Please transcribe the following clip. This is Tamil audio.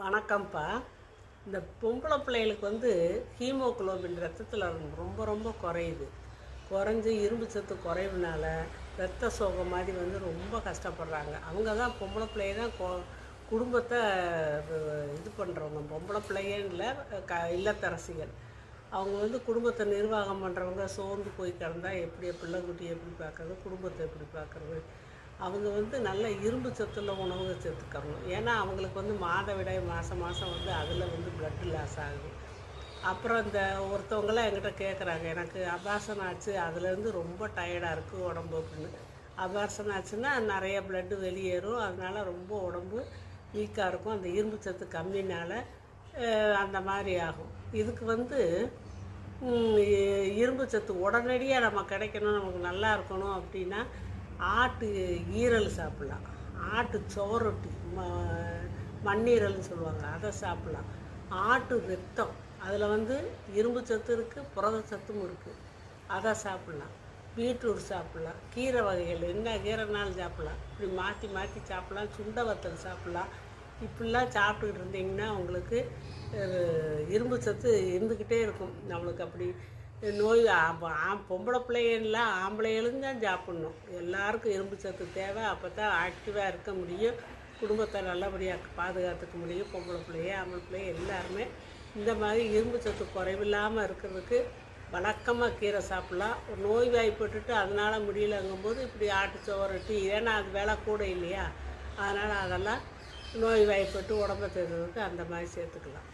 வணக்கம்ப்பா. இந்த பொம்பளை பிள்ளைகளுக்கு வந்து ஹீமோகுளோபின் ரத்தத்தில் ரொம்ப ரொம்ப குறையுது. குறைஞ்சி இரும்பு சத்து குறைவுனால ரத்த சோகம் மாதிரி வந்து ரொம்ப கஷ்டப்படுறாங்க. அவங்க தான் பொம்பளை பிள்ளைய தான் கொ குடும்பத்தை இது பண்ணுறவங்க பொம்பளை பிள்ளையன்ல க இல்லத்தரசிகள். அவங்க வந்து குடும்பத்தை நிர்வாகம் பண்ணுறவங்க சோர்ந்து போய் கிடந்தா எப்படி பிள்ளைக்குட்டி எப்படி பார்க்குறது குடும்பத்தை எப்படி பார்க்குறது? அவங்க வந்து நல்ல இரும்பு சத்துள்ள உணவு சேர்த்துக்கறணும் ஏன்னா அவங்களுக்கு வந்து மாதவிடாய் மாதம் மாதம் வந்து அதில் வந்து ப்ளட் லாஸ் ஆகுது. அப்புறம் இந்த ஒருத்தவங்களாம் என்கிட்ட கேட்குறாங்க எனக்கு அபாசனம் ஆச்சு அதுலேருந்து ரொம்ப டயர்டாக இருக்குது உடம்பு அப்படின்னு. அபாசனம் ஆச்சுன்னா நிறைய ப்ளட்டு வெளியேறும். அதனால ரொம்ப உடம்பு வீக்காக இருக்கும். அந்த இரும்பு சத்து கம்மினால் அந்த மாதிரி ஆகும். இதுக்கு வந்து இரும்பு சத்து உடனடியாக நம்ம கிடைக்கணும் நமக்கு நல்லா இருக்கணும் அப்படின்னா ஆட்டு ஈரல் சாப்பிட்லாம். ஆட்டு சோரொட்டி ம மண்ணீரல்னு சொல்லுவாங்க அதை சாப்பிட்லாம். ஆட்டு ரத்தம் அதில் வந்து இரும்பு சத்து இருக்குது புரத சத்தும் இருக்குது அதை சாப்பிட்லாம். பீட்ரூட் சாப்பிட்லாம். கீரை வகைகள் என்ன கீரைனாலும் சாப்பிட்லாம். இப்படி மாற்றி மாற்றி சாப்பிட்லாம். சுண்டை வத்தல் சாப்பிட்லாம். இப்படிலாம் சாப்பிட்டுக்கிட்டு இருந்தீங்கன்னா உங்களுக்கு இரும்பு சத்து இருந்துக்கிட்டே இருக்கும். நம்மளுக்கு அப்படி நோய் பொம்பளை பிள்ளைங்கலாம் ஆம்பளைகளும் தான் சாப்பிட்ணும். எல்லாருக்கும் இரும்பு சத்து தேவை அப்போ தான் ஆக்டிவாக இருக்க முடியும். குடும்பத்தை நல்லபடியாக பாதுகாத்துக்க முடியும். பொம்பளை பிள்ளைய ஆம்பளை பிள்ளைய எல்லாருமே இந்த மாதிரி இரும்பு சத்து குறைவில்லாமல் இருக்கிறதுக்கு வழக்கமாக கீரை சாப்பிட்லாம். ஒரு நோய் வாய்ப்பட்டுட்டு அதனால் முடியலங்கும்போது இப்படி ஆட்டுச்சோரட்டி ஏன்னா அது வேலை கூட இல்லையா? அதனால் அதெல்லாம் நோய் வாய்ப்பட்டு உடம்ப தேர்றதுக்கு அந்த மாதிரி சேர்த்துக்கலாம்.